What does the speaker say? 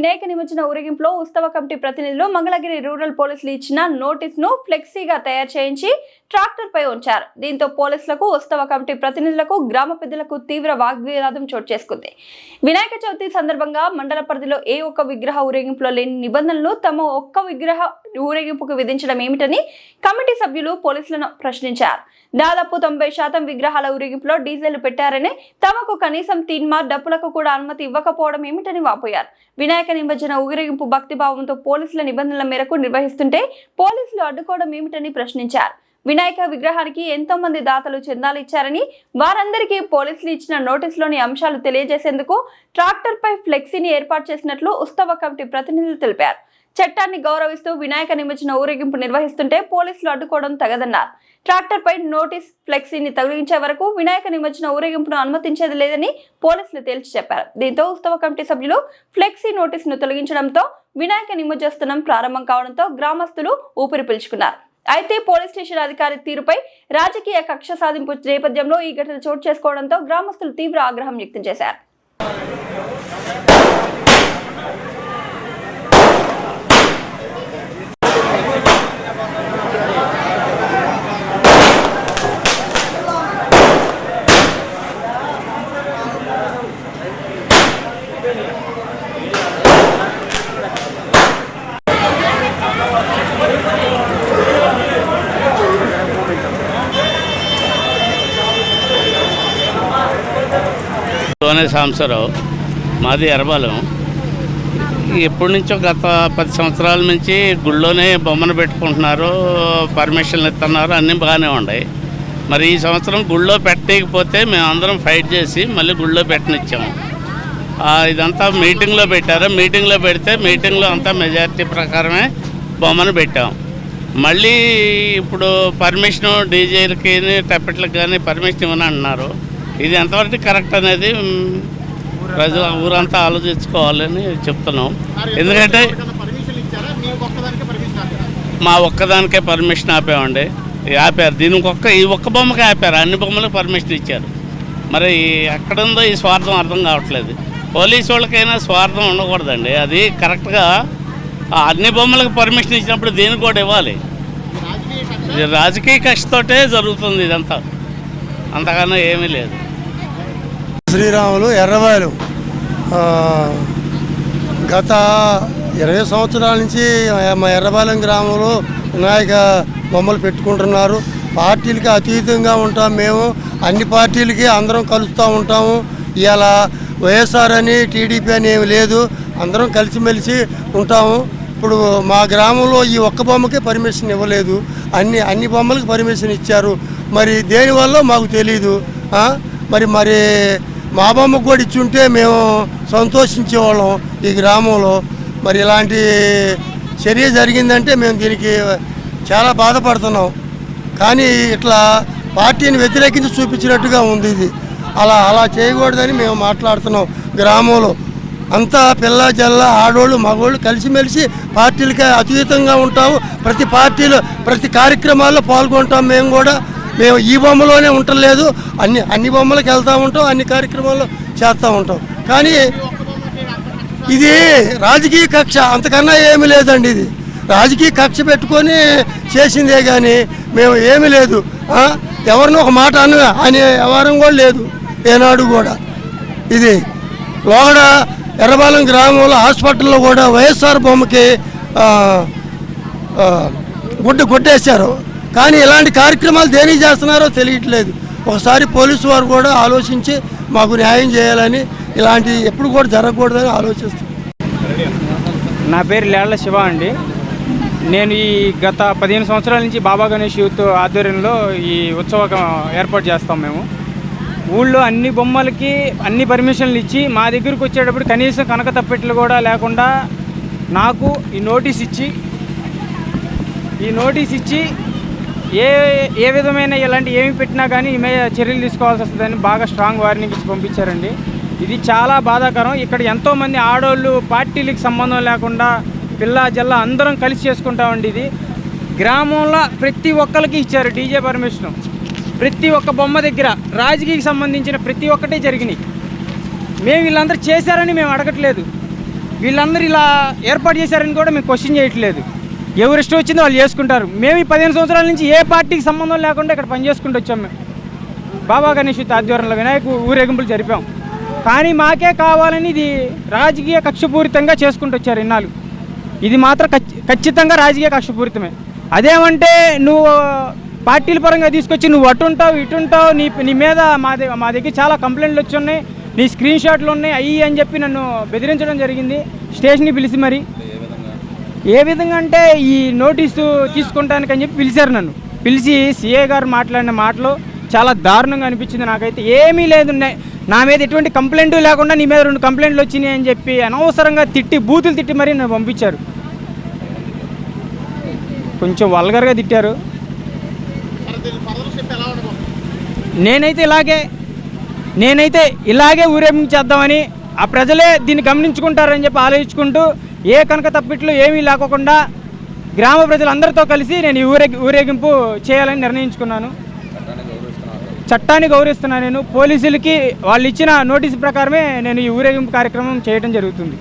వినాయక నిమజ్జన ఊరేగింపులో ఉత్సవ కమిటీ ప్రతినిధులు మంగళగిరి రూరల్ పోలీసులు ఇచ్చిన నోటీస్ను ఫ్లెక్సీగా తయారు చేయించి ట్రాక్టర్ పై ఉంచారు. దీంతో పోలీసులకు ఉత్సవ కమిటీ ప్రతినిధులకు గ్రామ పెద్దలకు తీవ్ర వాగ్వివాదం చోటు చేసుకుంది. వినాయక చవితి సందర్భంగా మండల పరిధిలో ఏ ఒక్క విగ్రహ ఊరేగింపులో లేని నిబంధనలు తమ ఒక్క విగ్రహ ఊరేగింపుకు విధించడం ఏమిటని కమిటీ సభ్యులు పోలీసులను ప్రశ్నించారు. దాదాపు తొంభై శాతం విగ్రహాల ఊరేగింపులో డీజిల్ పెట్టారని తమకు కనీసం తీన్మార్ డప్పులకు కూడా అనుమతి ఇవ్వకపోవడం ఏమిటని వాపోయారు. వినాయక నిమజ్జన ఊరేగింపు భక్తిభావంతో పోలీసుల నిబంధనల మేరకు నిర్వహిస్తుంటే పోలీసులు అడ్డుకోవడం ఏమిటని ప్రశ్నించారు. వినాయక విగ్రహానికి ఎంతో మంది దాతలు చందాలు ఇచ్చారని వారందరికీ పోలీసులు ఇచ్చిన నోటీసులోని అంశాలు తెలియజేసేందుకు ట్రాక్టర్పై ఫ్లెక్సీని ఏర్పాటు చేసినట్లు ఉత్సవ కమిటీ ప్రతినిధులు తెలిపారు. చట్టాన్ని గౌరవిస్తూ వినాయక నిమజ్జన ఊరేగింపు నిర్వహిస్తుంటే పోలీసులు అడ్డుకోవడం తగదన్నారు. ట్రాక్టర్పై నోటీస్ ఫ్లెక్సీని తొలగించే వరకు వినాయక నిమజ్జన ఊరేగింపును అనుమతించేది లేదని పోలీసులు తేల్చి చెప్పారు. దీంతో ఉత్సవ కమిటీ సభ్యులు ఫ్లెక్సీ నోటీసును తొలగించడంతో వినాయక నిమజ్జనం ప్రారంభం కావడంతో గ్రామస్తులు ఊపిరి పీల్చుకున్నారు. అయితే పోలీస్ స్టేషన్ అధికారి తీరుపై రాజకీయ కక్ష సాధింపు నేపథ్యంలో ఈ ఘటన చోటు చేసుకోవడంతో గ్రామస్తులు తీవ్ర ఆగ్రహం వ్యక్తం చేశారు. లోనే సాంబశివరావు మాది ఎర్రబాలెం. ఎప్పటి నుంచో గత పది సంవత్సరాల నుంచి గుళ్ళోనే బొమ్మను పెట్టుకుంటున్నారు పర్మిషన్లు ఇస్తున్నారు అన్నీ బాగానే ఉన్నాయి. మరి ఈ సంవత్సరం గుళ్ళో పెట్టకపోతే మేము అందరం ఫైట్ చేసి మళ్ళీ గుళ్ళో పెట్టనిచ్చాము. ఇదంతా మీటింగ్లో పెట్టారు. మీటింగ్లో పెడితే మీటింగ్లో అంతా మెజారిటీ ప్రకారమే బొమ్మను పెట్టాం. మళ్ళీ ఇప్పుడు పర్మిషన్ డీజేలకి టెప్పెట్లకు కానీ పర్మిషన్ ఇవ్వని అంటున్నారు ఇది ఎంతవరకు కరెక్ట్ అనేది ప్రజలు ఊరంతా ఆలోచించుకోవాలని చెప్తున్నాం. ఎందుకంటే మా ఒక్కదానికే పర్మిషన్ ఆపామండి. ఆపారు. దీనికి ఒక్క ఈ ఒక్క బొమ్మకి ఆపారు. అన్ని బొమ్మలకు పర్మిషన్ ఇచ్చారు. మరి ఎక్కడుందో ఈ స్వార్థం అర్థం కావట్లేదు. పోలీసు వాళ్ళకైనా స్వార్థం ఉండకూడదండి. అది కరెక్ట్గా ఆ అన్ని బొమ్మలకు పర్మిషన్ ఇచ్చినప్పుడు దీనికి కూడా ఇవ్వాలి? రాజకీయ కక్షతోటే జరుగుతుంది ఇదంతా. అంతకన్నా ఏమీ లేదు. శ్రీరాములు ఎర్రవాయలు గత ఇరవై సంవత్సరాల నుంచి మా ఎర్రబాలెం గ్రామంలో వినాయక బొమ్మలు పెట్టుకుంటున్నారు. పార్టీలకి అతీతంగా ఉంటాం మేము. అన్ని పార్టీలకి అందరం కలుస్తూ ఉంటాము. ఇలా వైఎస్ఆర్ అని టీడీపీ అని ఏమి లేదు. అందరం కలిసిమెలిసి ఉంటాము. ఇప్పుడు మా గ్రామంలో ఈ ఒక్క బొమ్మకే పర్మిషన్ ఇవ్వలేదు. అన్ని అన్ని బొమ్మలకు పర్మిషన్ ఇచ్చారు. మరి దేనివల్ల మాకు తెలియదు మరి మరి మా బొమ్మకు కూడా ఇచ్చుంటే మేము సంతోషించేవాళ్ళం ఈ గ్రామంలో. మరి ఇలాంటి చర్య జరిగిందంటే మేము దీనికి చాలా బాధపడుతున్నాం. కానీ ఇట్లా పార్టీని వ్యతిరేకించి చూపించినట్టుగా ఉంది ఇది. అలా అలా చేయకూడదని మేము మాట్లాడుతున్నాం గ్రామంలో. అంతా పిల్ల జల్ల ఆడోళ్ళు మగోళ్ళు కలిసిమెలిసి పార్టీలకి అతీతంగా ఉంటాము. ప్రతి పార్టీలో ప్రతి కార్యక్రమాల్లో పాల్గొంటాం మేము కూడా. మేము ఈ బొమ్మలోనే ఉండలేదు అన్ని అన్ని బొమ్మలకు వెళ్తూ ఉంటాం అన్ని కార్యక్రమాల్లో చేస్తూ ఉంటాం. కానీ ఇది రాజకీయ కక్ష అంతకన్నా ఏమీ లేదండి ఇది. రాజకీయ కక్ష పెట్టుకొని చేసిందే కానీ మేము ఏమీ లేదు. ఎవరినో ఒక మాట అను అనే వ్యవహారం కూడా లేదు ఏనాడు కూడా. ఇది లోగడ ఎర్రబాలెం గ్రామంలో హాస్పిటల్లో కూడా వైఎస్ఆర్ బొమ్మకి గుడ్డ గుడ్డేశారు కానీ ఇలాంటి కార్యక్రమాలు దేనికి చేస్తున్నారో తెలియట్లేదు. ఒకసారి పోలీసు వారు కూడా ఆలోచించి మాకు న్యాయం చేయాలని ఇలాంటి ఎప్పుడు కూడా జరగకూడదని ఆలోచిస్తుంది నా పేరు లేళ్ళ శివ అండి. నేను ఈ గత పదిహేను సంవత్సరాల నుంచి బాబా గణేష్ యూత్ ఆధ్వర్యంలో ఈ ఉత్సవం ఏర్పాటు చేస్తాం మేము. ఊళ్ళో అన్ని బొమ్మలకి అన్ని పర్మిషన్లు ఇచ్చి మా దగ్గరికి వచ్చేటప్పుడు కనీసం కనక తప్పెట్లు కూడా లేకుండా నాకు ఈ నోటీస్ ఇచ్చి ఈ నోటీస్ ఇచ్చి ఏ ఏ విధమైన ఇలాంటి ఏమి పెట్టినా కానీ ఈమె చర్యలు తీసుకోవాల్సి వస్తుందని బాగా స్ట్రాంగ్ వార్నింగ్ ఇచ్చి పంపించారండి. ఇది చాలా బాధాకరం. ఇక్కడ ఎంతోమంది ఆడవాళ్ళు పార్టీలకు సంబంధం లేకుండా పిల్ల జల్ల అందరం కలిసి చేసుకుంటామండి ఇది. గ్రామంలో ప్రతి ఒక్కరికి ఇచ్చారు డీజే పర్మిషన్. ప్రతి ఒక్క బొమ్మ దగ్గర రాజకీయకి సంబంధించిన ప్రతి ఒక్కటే జరిగినాయి. మేము వీళ్ళందరూ చేశారని మేము అడగట్లేదు. వీళ్ళందరూ ఇలా ఏర్పాటు చేశారని కూడా మేము క్వశ్చన్ చేయట్లేదు. ఎవరు ఇష్టం వచ్చిందో వాళ్ళు చేసుకుంటారు. మేము ఈ పదిహేను సంవత్సరాల నుంచి ఏ పార్టీకి సంబంధం లేకుండా ఇక్కడ పనిచేసుకుంటూ వచ్చాం మేము. బాబా గణేష్ ఆధ్వర్యంలో వినాయక ఊరేగింపులు జరిపాం. కానీ మాకే కావాలని ఇది రాజకీయ కక్షపూరితంగా చేసుకుంటూ వచ్చారు ఇన్నాళ్ళు. ఇది మాత్రం ఖచ్చితంగా రాజకీయ కక్షపూరితమే. అదేమంటే నువ్వు పార్టీల పరంగా తీసుకొచ్చి నువ్వు అటుంటావు ఇటుంటావు నీ నీ మీద మా దగ్గర మా దగ్గర చాలా కంప్లైంట్లు వచ్చి ఉన్నాయి. నీ స్క్రీన్ షాట్లు ఉన్నాయి అయ్యి అని చెప్పి నన్ను బెదిరించడం జరిగింది. స్టేషన్కి పిలిచి మరి. ఏ విధంగా అంటే ఈ నోటీసు తీసుకుంటానికి అని చెప్పి పిలిచారు నన్ను. పిలిచి సిఏ గారు మాట్లాడిన మాటలు చాలా దారుణంగా అనిపించింది నాకైతే. ఏమీ లేదు నా మీద ఎటువంటి కంప్లైంట్ లేకుండా నీ మీద రెండు కంప్లైంట్లు వచ్చినాయి అని చెప్పి అనవసరంగా తిట్టి బూతులు తిట్టి మరీ నన్ను పంపించారు. కొంచెం వల్గర్గా తిట్టారు. నేనైతే ఇలాగే నేనైతే ఇలాగే ఊరేగింపు చేద్దామని ఆ ప్రజలే దీన్ని గమనించుకుంటారని చెప్పి ఆలోచించుకుంటూ ఏ కనుక తప్పిట్లు ఏమీ లేకోకుండా గ్రామ ప్రజలందరితో కలిసి నేను ఈ ఊరే ఊరేగింపు చేయాలని నిర్ణయించుకున్నాను. చట్టాన్ని గౌరవిస్తున్నాను నేను. పోలీసులకి వాళ్ళు ఇచ్చిన నోటీస్ ప్రకారమే నేను ఈ ఊరేగింపు కార్యక్రమం చేయడం జరుగుతుంది.